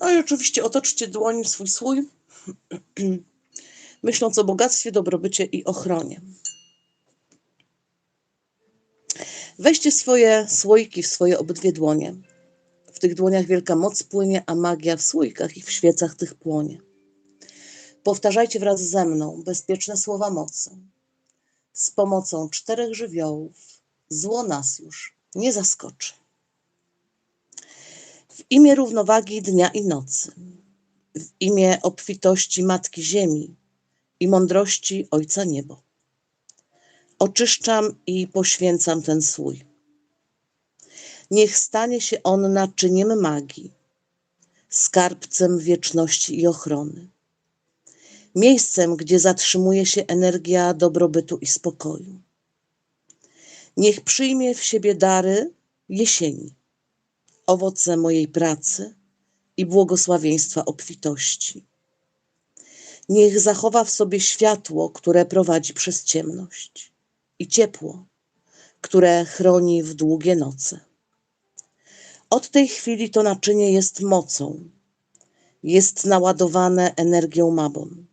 No i oczywiście otoczcie dłoni swój słój, myśląc o bogactwie, dobrobycie i ochronie. Weźcie swoje słoiki w swoje obydwie dłonie. W tych dłoniach wielka moc płynie, a magia w słoikach i w świecach tych płonie. Powtarzajcie wraz ze mną bezpieczne słowa mocy. Z pomocą czterech żywiołów zło nas już nie zaskoczy. Imię równowagi dnia i nocy, w imię obfitości Matki Ziemi i mądrości Ojca Niebo. Oczyszczam i poświęcam ten słój. Niech stanie się on naczyniem magii, skarbcem wieczności i ochrony, miejscem, gdzie zatrzymuje się energia dobrobytu i spokoju. Niech przyjmie w siebie dary jesieni, owoce mojej pracy i błogosławieństwa obfitości. Niech zachowa w sobie światło, które prowadzi przez ciemność, i ciepło, które chroni w długie noce. Od tej chwili to naczynie jest mocą, jest naładowane energią Mabon.